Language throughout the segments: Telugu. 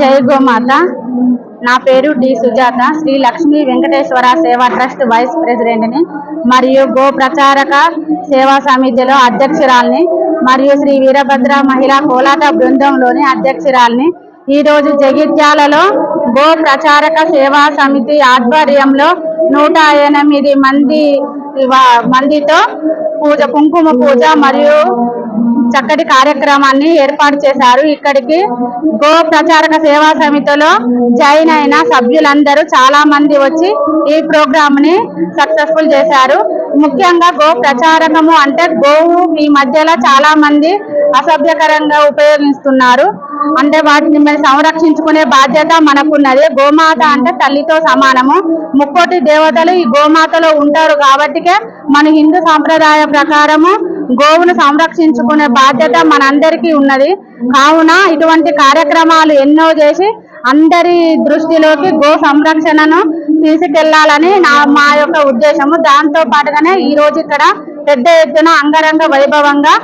జై గోమాత. నా పేరు D Sujatha. Shri Lakshmi Venkateswara Seva trust vice ప్రెసిడెంట్ని మరియు గో ప్రచారక సేవా సమితిలో అధ్యక్షురాల్ని మరియు శ్రీ వీరభద్ర మహిళా కోలాట బృందంలోని అధ్యక్షురాల్ని ఈరోజు జగిత్యాలలో గో ప్రచారక సేవా సమితి ఆధ్వర్యంలో నూట ఎనిమిది మంది మందితో పూజ కుంకుమ పూజ మరియు చక్కటి కార్యక్రమాన్ని ఏర్పాటు చేశారు. ఇక్కడికి గో ప్రచారక సేవా సమితిలో జాయిన్ అయిన సభ్యులందరూ చాలా మంది వచ్చి ఈ ప్రోగ్రామ్ని సక్సెస్ఫుల్ చేశారు. ముఖ్యంగా గో ప్రచారకము అంటే గోవు ఈ మధ్యలో చాలా మంది అసభ్యకరంగా ఉపయోగిస్తున్నారు. అంటే వాటిని మేము సంరక్షించుకునే బాధ్యత మనకున్నది. గోమాత అంటే తల్లితో సమానము. ముక్కోటి దేవతలు ఈ గోమాతలో ఉంటారు కాబట్టికే మన హిందూ సాంప్రదాయ ప్రకారము గోవును సంరక్షించుకునే బాధ్యత మనందరికీ ఉన్నది. కావున ఇటువంటి కార్యక్రమాలు ఎన్నో చేసి అందరి దృష్టిలోకి గో సంరక్షణను తీసుకెళ్ళాలని నా మా యొక్క ఉద్దేశము. దాంతో పాటుగానే ఈ రోజు ఇక్కడ పెద్ద ఎత్తున అంగరంగ వైభవంగా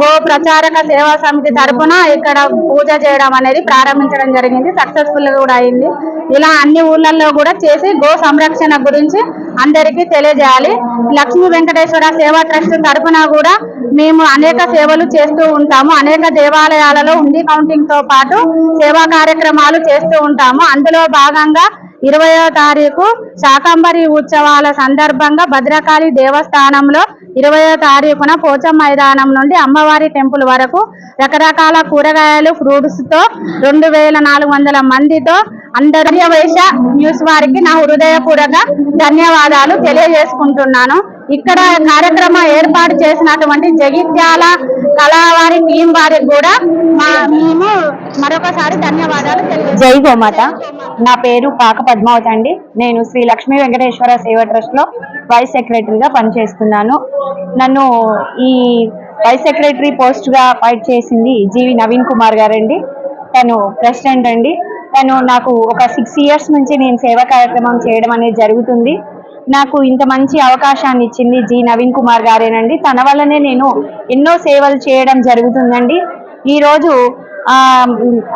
గో ప్రచారక సేవా సమితి తరఫున ఇక్కడ పూజ చేయడం అనేది ప్రారంభించడం జరిగింది. సక్సెస్ఫుల్ కూడా అయింది. ఇలా అన్ని ఊర్లలో కూడా చేసి గో సంరక్షణ గురించి అందరికీ తెలియజేయాలి. లక్ష్మీ వెంకటేశ్వర సేవా ట్రస్ట్ తరఫున కూడా మేము అనేక సేవలు చేస్తూ ఉంటాము. అనేక దేవాలయాలలో ఉండి కౌంటింగ్తో పాటు సేవా కార్యక్రమాలు చేస్తూ ఉంటాము. అందులో భాగంగా ఇరవయో తారీఖు శాకంబరి ఉత్సవాల సందర్భంగా భద్రకాళి దేవస్థానంలో ఇరవయో తారీఖున పోచం మైదానం నుండి అమ్మవారి టెంపుల్ వరకు రకరకాల కూరగాయలు ఫ్రూట్స్తో రెండు వేల నాలుగు వందల మందితో అందరి వైశ్య న్యూస్ వారికి నా హృదయపూర్వక ధన్యవాదాలు తెలియజేసుకుంటున్నాను. ఇక్కడ కార్యక్రమం ఏర్పాటు చేసినటువంటి జగిత్యాల కళావారి టీం వారికి కూడా మా మేము మరొకసారి ధన్యవాదాలు జై గోమాత. నా పేరు పాక పద్మావతి అండి. నేను శ్రీ లక్ష్మీ వెంకటేశ్వర సేవ ట్రస్ట్లో వైస్ సెక్రటరీగా పనిచేస్తున్నాను. నన్ను ఈ వైస్ సెక్రటరీ పోస్ట్గా ఫైట్ చేసింది జీవి నవీన్ కుమార్ గారండి. తను ప్రెసిడెంట్ అండి. తను నాకు ఒక సిక్స్ ఇయర్స్ నుంచి నేను సేవా కార్యక్రమం చేయడం అనేది జరుగుతుంది. నాకు ఇంత మంచి అవకాశాన్ని ఇచ్చింది జి నవీన్ కుమార్ గారేనండి. తన వల్లనే నేను ఎన్నో సేవలు చేయడం జరుగుతుందండి. ఈరోజు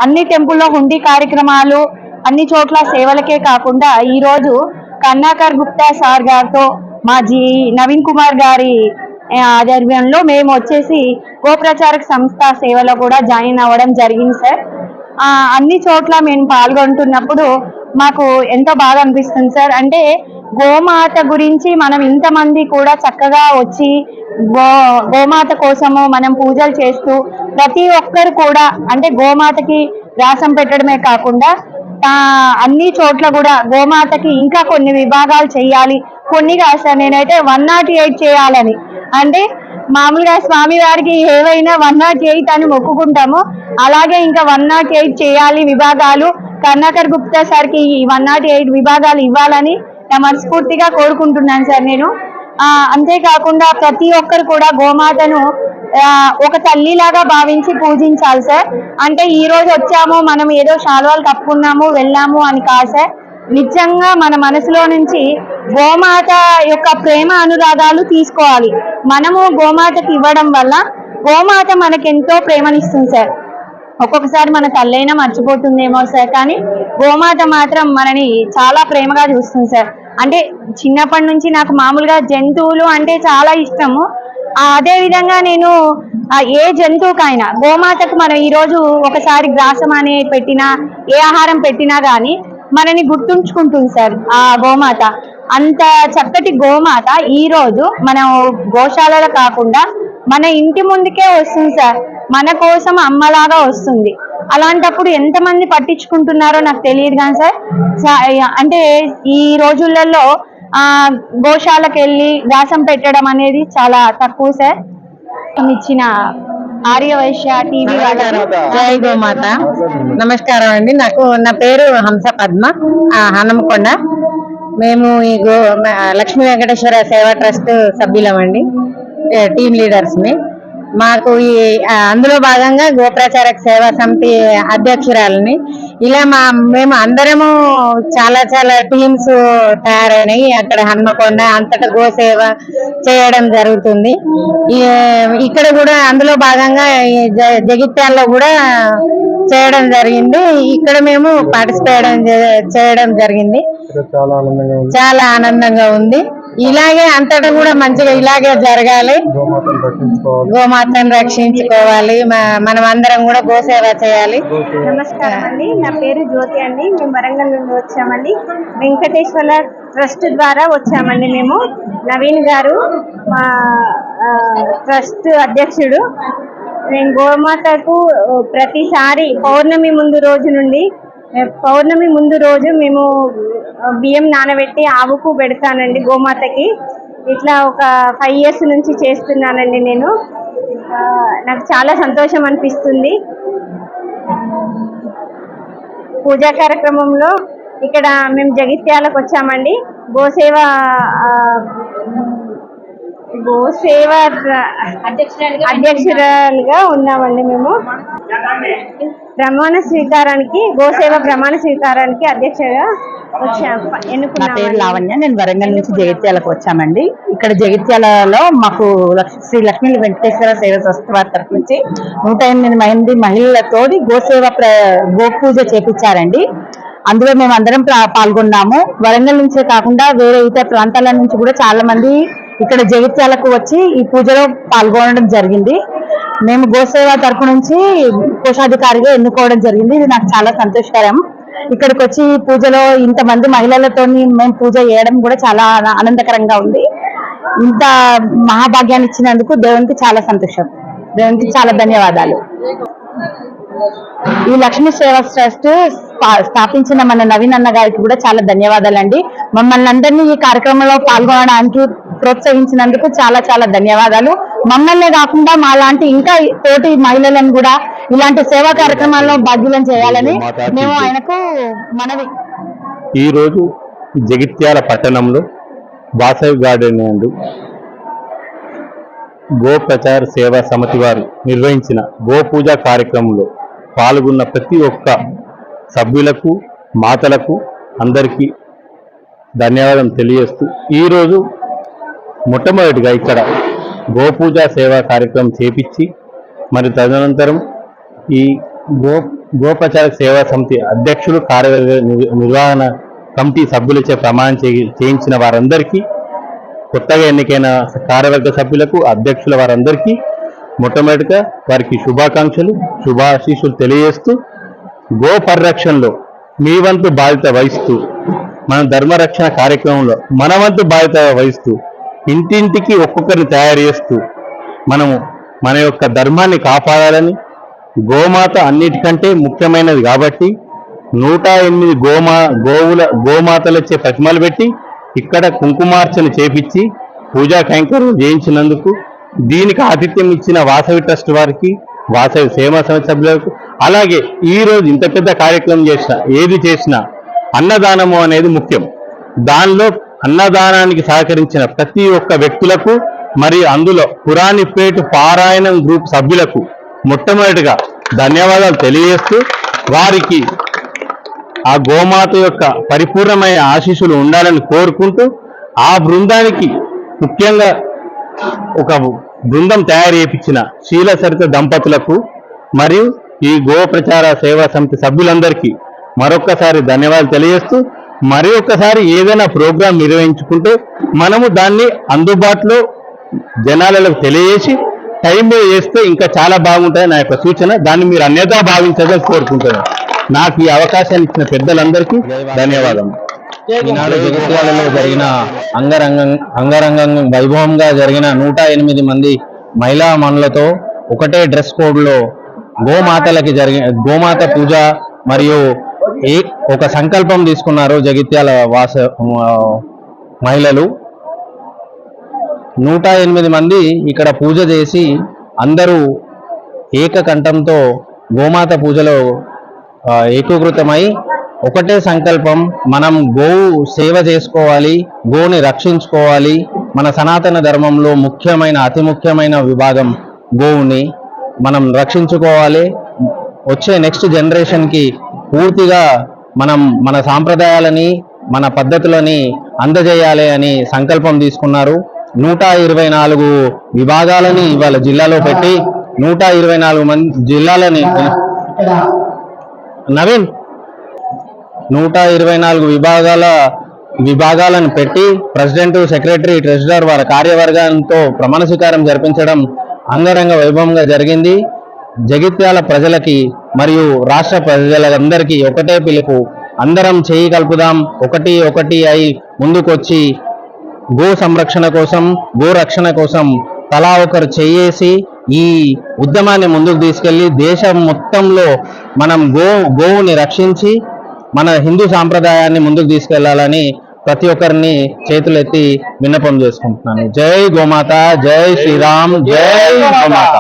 అన్ని టెంపుల్లో హుండీ కార్యక్రమాలు అన్ని చోట్ల సేవలకే కాకుండా ఈరోజు కన్నాకర్ గుప్తా సార్ గారితో మా జి నవీన్ కుమార్ గారి ఆధ్వర్యంలో మేము వచ్చేసి గోప్రచారక సంస్థ సేవలో కూడా జాయిన్ అవ్వడం జరిగింది సార్. అన్ని చోట్ల మేము పాల్గొంటున్నప్పుడు మాకు ఎంతో బాగా అనిపిస్తుంది సార్. అంటే గోమాత గురించి మనం ఇంతమంది కూడా చక్కగా వచ్చి గో గోమాత కోసము మనం పూజలు చేస్తూ ప్రతి ఒక్కరు కూడా అంటే గోమాతకి వ్యాసం పెట్టడమే కాకుండా అన్ని చోట్ల కూడా గోమాతకి ఇంకా కొన్ని విభాగాలు చేయాలి. కొన్ని కాస్త నేనైతే వన్ నాట్ ఎయిట్ చేయాలని. అంటే మామూలుగా స్వామి వారికి ఏవైనా వన్ నాట్ ఎయిట్ అని మొక్కుకుంటామో అలాగే ఇంకా వన్ నాట్ ఎయిట్ చేయాలి విభాగాలు. కర్ణాకర్ గుప్తా సార్కి ఈ వన్ నాట్ ఎయిట్ విభాగాలు ఇవ్వాలని నా మనస్ఫూర్తిగా కోరుకుంటున్నాను సార్ నేను. అంతేకాకుండా ప్రతి ఒక్కరు కూడా గోమాతను ఒక తల్లిలాగా భావించి పూజించాలి సార్. అంటే ఈ రోజు వచ్చాము మనం ఏదో శాలువాలు కప్పుకున్నాము వెళ్ళాము అని కాదు సార్. నిజంగా మన మనసులో నుంచి గోమాత యొక్క ప్రేమ అనురాగాలు తీసుకోవాలి. మనము గోమాతకి ఇవ్వడం వల్ల గోమాత మనకెంతో ప్రేమనిస్తుంది సార్. ఒక్కొక్కసారి మన తల్లైనా మర్చిపోతుందేమో సార్ కానీ గోమాత మాత్రం మనని చాలా ప్రేమగా చూస్తుంది సార్. అంటే చిన్నప్పటి నుంచి నాకు మామూలుగా జంతువులు అంటే చాలా ఇష్టము. అదే విధంగా నేను ఏ జంతువుకైనా గోమాతకు మనం ఈరోజు ఒకసారి గ్రాసం అనే పెట్టినా ఏ ఆహారం పెట్టినా కానీ మనని గుర్తుంచుకుంటుంది సార్ ఆ గోమాత. అంత చక్కటి గోమాత ఈ రోజు మనం గోశాలలో కాకుండా మన ఇంటి ముందుకే వస్తుంది సార్. మన కోసం అమ్మలాగా వస్తుంది. అలాంటప్పుడు ఎంతమంది పట్టించుకుంటున్నారో నాకు తెలియదు కానీ సార్ అంటే ఈ రోజులలో ఆ గోశాలకు వెళ్ళి వ్యాసం పెట్టడం అనేది చాలా తక్కువ సార్. ఇచ్చిన ఆర్యవైశ్య టీవీ జై గోమాత. నమస్కారం అండి. నాకు నా పేరు హంస పద్మ హనుమకొండ. మేము ఈ go Lakshmi Venkateswara Seva trust సభ్యులమండి. Team లీడర్స్ని మాకు ఈ అందులో భాగంగా గోప్రచారక సేవా సమితి అధ్యక్షురాలని. ఇలా మా మేము అందరము చాలా చాలా టీమ్స్ తయారైనాయి. అక్కడ హన్మకొండ అంతటా గోసేవ చేయడం జరుగుతుంది. ఇక్కడ కూడా అందులో భాగంగా జగిత్యాలలో కూడా చేయడం జరిగింది. ఇక్కడ మేము పార్టిసిపేట్ చేయడం జరిగింది. చాలా ఆనందంగా ఉంది. ఇలాగే అంతటా కూడా మంచిగా ఇలాగే జరగాలి. గోమాతను రక్షించుకోవాలి. మనం అందరం కూడా గోసేవ చేయాలి. నమస్కారం అండి. నా పేరు జ్యోతి అండి. మేము వరంగల్ నుండి వచ్చామండి. వెంకటేశ్వర ట్రస్ట్ ద్వారా వచ్చామండి మేము. నవీన్ గారు మా ట్రస్ట్ అధ్యక్షుడు. నేను గోమాతకు ప్రతిసారి పౌర్ణమి ముందు రోజు నుండి పౌర్ణమి ముందు రోజు మేము బియ్యం నానబెట్టి ఆవుకు పెడతానండి గోమాతకి. ఇట్లా ఒక ఫైవ్ ఇయర్స్ నుంచి చేస్తున్నానండి నేను. నాకు చాలా సంతోషం అనిపిస్తుంది. పూజా కార్యక్రమంలో ఇక్కడ మేము జగిత్యాలకు వచ్చామండి. గోసేవ గోసేవ అధ్యక్షురాలుగా ఉన్నామండి మేము. ప్రమాణ స్వీకారానికి గోసేవ ప్రమాణ స్వీకారానికి అధ్యక్షగా నా పేరు లావణ్య. నేను వరంగల్ నుంచి జగిత్యాలకు వచ్చామండి. ఇక్కడ జగిత్యాలలో మాకు శ్రీ లక్ష్మీ వెంకటేశ్వర సేవ ట్రస్ట్ వారి తరఫు నుంచి నూట ఎనిమిది మంది మహిళలతోటి గోసేవ గోపూజ చేపించారండి. అందులో మేము అందరం పాల్గొన్నాము. వరంగల్ నుంచే కాకుండా వేరే ఇతర ప్రాంతాల నుంచి కూడా చాలా మంది ఇక్కడ జగిత్యాలకు వచ్చి ఈ పూజలో పాల్గొనడం జరిగింది. మేము గోసేవ తరపు నుంచి కోశాధికారిగా ఎన్నుకోవడం జరిగింది. ఇది నాకు చాలా సంతోషకరం. ఇక్కడికి వచ్చి ఈ పూజలో ఇంతమంది మహిళలతో మేము పూజ చేయడం కూడా చాలా ఆనందకరంగా ఉంది. ఇంత మహాభాగ్యాన్ని ఇచ్చినందుకు దేవునికి చాలా సంతోషం. దేవునికి చాలా ధన్యవాదాలు. ఈ లక్ష్మీ సేవా ట్రస్ట్ స్థా- స్థాపించిన మన నవీన్ అన్న గారికి కూడా చాలా ధన్యవాదాలండి. మమ్మల్ని అందరినీ ఈ కార్యక్రమంలో పాల్గొనడానికి ప్రోత్సహించినందుకు చాలా చాలా ధన్యవాదాలు. మమ్మల్నే కాకుండా మా లాంటి ఇంకా తోటి మహిళలను కూడా ఇలాంటి సేవా కార్యక్రమాల్లో బాధ్యులను చేయాలని మేము ఆయనకు మనవి. ఈరోజు జగిత్యాల పట్టణంలో వాసవి గార్డెన్ నందు గో ప్రచార సేవా సమితి వారు నిర్వహించిన గో పూజ కార్యక్రమంలో పాల్గొన్న ప్రతి ఒక్క సభ్యులకు మాతలకు అందరికీ ధన్యవాదం తెలియజేస్తూ ఈరోజు మొట్టమొదటిగా ఇక్కడ గోపూజ సేవా కార్యక్రమం చేపించి మరి తదనంతరం ఈ గో గోపచార సేవా సమితి అధ్యక్షులు కార్యవర్గ నిర్వహణ కమిటీ సభ్యులచే ప్రమాణం చేయి- చేయించిన వారందరికీ కొత్తగా ఎన్నికైన కార్యవర్గ సభ్యులకు అధ్యక్షుల వారందరికీ మొట్టమొదటిగా వారికి శుభాకాంక్షలు శుభాశీషులు తెలియజేస్తూ గో పరిరక్షణలో మీ వంతు బాధ్యత వహిస్తూ మన ధర్మరక్షణ కార్యక్రమంలో మన వంతు బాధ్యత వహిస్తూ ఇంటింటికి ఒక్కొక్కరిని తయారు చేస్తూ మనము మన యొక్క ధర్మాన్ని కాపాడాలని గోమాత అన్నిటికంటే ముఖ్యమైనది కాబట్టి నూట ఎనిమిది గోమా గోవుల గోమాతలచ్చే ప్రతిమలు పెట్టి ఇక్కడ కుంకుమార్చన చేపించి పూజా కైంకర్యం చేయించినందుకు దీనికి ఆతిథ్యం ఇచ్చిన వాసవి ట్రస్ట్ వారికి వాసవి సేవా సమితి సభ్యులకు అలాగే ఈ రోజు ఇంత పెద్ద కార్యక్రమం చేసిన ఏది చేసినా అన్నదానము అనేది ముఖ్యం. దానిలో అన్నదానానికి సహకరించిన ప్రతి ఒక్క వ్యక్తులకు మరియు అందులో పురాణిపేట పారాయణం గ్రూప్ సభ్యులకు మొట్టమొదటిగా ధన్యవాదాలు తెలియజేస్తూ వారికి ఆ గోమాత యొక్క పరిపూర్ణమైన ఆశీస్సులు ఉండాలని కోరుకుంటూ ఆ బృందానికి ముఖ్యంగా ఒక బృందం తయారు చేయించిన శీల సరిత దంపతులకు మరియు ఈ గో ప్రచార సేవా సమితి సభ్యులందరికీ మరొక్కసారి ధన్యవాదాలు తెలియజేస్తూ మరి ఒక్కసారి ఏదైనా ప్రోగ్రాం నిర్వహించుకుంటే మనము దాన్ని అందుబాటులో జనాలకు తెలియజేసి టైం వేస్తే చేస్తే ఇంకా చాలా బాగుంటుంది నా యొక్క సూచన. దాన్ని మీరు అన్యతా భావించదని కోరుకుంటున్నాను. నాకు ఈ అవకాశాన్ని ఇచ్చిన పెద్దలందరికీ ధన్యవాదాలు ఈనాడు జగిత్యాలలో జరిగిన అంగరంగం అంగరంగం వైభవంగా జరిగిన నూట ఎనిమిది మంది మహిళా మనులతో ఒకటే డ్రెస్ కోడ్లో గోమాతలకి జరిగిన గోమాత పూజ మరియు ఏ ఒక సంకల్పం తీసుకున్నారు జగిత్యాల వాస మహిళలు. నూట ఎనిమిది మంది ఇక్కడ పూజ చేసి అందరూ ఏకకంఠంతో గోమాత పూజలో ఏకీకృతమై ఒకటే సంకల్పం మనం గోవు సేవ చేసుకోవాలి గోని రక్షించుకోవాలి. మన సనాతన ధర్మంలో ముఖ్యమైన అతి ముఖ్యమైన విభాగం గోవుని మనం రక్షించుకోవాలి. వచ్చే నెక్స్ట్ జనరేషన్కి పూర్తిగా మనం మన సాంప్రదాయాలని మన పద్ధతులని అందజేయాలి అని సంకల్పం తీసుకున్నారు. నూట ఇరవై నాలుగు విభాగాలని ఇవాళ జిల్లాలో పెట్టి నూట ఇరవై నాలుగు మంది జిల్లాలని నవీన్ నూట ఇరవై నాలుగు విభాగాల విభాగాలను పెట్టి ప్రెసిడెంట్ సెక్రటరీ ట్రెజరర్ వారి కార్యవర్గంతో ప్రమాణ స్వీకారం జరిపించడం అంగరంగ వైభవంగా జరిగింది. జగిత్యాల ప్రజలకి మరియు రాష్ట్ర ప్రజలందరికీ ఒకటే పిలుపు అందరం చేయి కలుపుదాం ఒకటి ఒకటి అయి ముందుకొచ్చి గో సంరక్షణ కోసం గో రక్షణ కోసం తలా ఒకరు చేయేసి ఈ ఉద్యమాన్ని ముందుకు తీసుకెళ్ళి దేశం మొత్తంలో మనం గో గోవుని రక్షించి మన హిందూ సాంప్రదాయాన్ని ముందుకు తీసుకెళ్ళాలని ప్రతి ఒక్కరిని చేతులెత్తి విన్నపం చేసుకుంటున్నాను. జై గోమాత జై శ్రీరామ్ జై గోమాత.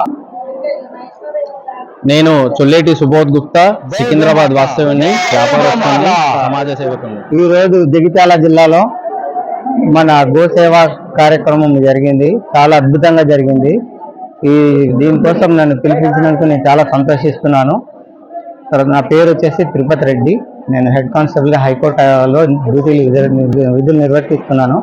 నేను చొల్లేటి సుబోధ్ గుప్తా సికింద్రాబాద్ వాస్తవ్యుని వ్యాపారస్తుని సమాజ సేవకుని ఈ రోజు జగిత్యాల జిల్లాలో మన గోసేవ కార్యక్రమం జరిగింది. చాలా అద్భుతంగా జరిగింది. ఈ దీనికోసం నన్ను పిలిపించినందుకు నేను చాలా సంతోషిస్తున్నాను. తర్వాత నా పేరు వచ్చేసి తిరుపతి రెడ్డి. నేను హెడ్ కానిస్టేబుల్గా హైకోర్టులో డ్యూటీలు విధులు నిర్వర్తిస్తున్నాను.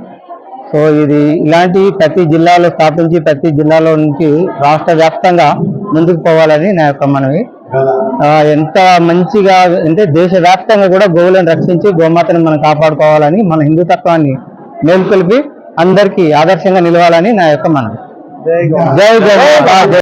సో ఇది ఇలాంటి ప్రతి జిల్లాలో స్థాపించి ప్రతి జిల్లాలో నుంచి రాష్ట్ర వ్యాప్తంగా ముందుకు పోవాలని నా యొక్క మనవి. ఎంత మంచిగా అంటే దేశవ్యాప్తంగా కూడా గోవులను రక్షించి గోమాతను మనం కాపాడుకోవాలని మన హిందుతత్వాన్ని మేల్కొల్పి అందరికీ ఆదర్శంగా నిలవాలని నా యొక్క మనవి. జై జై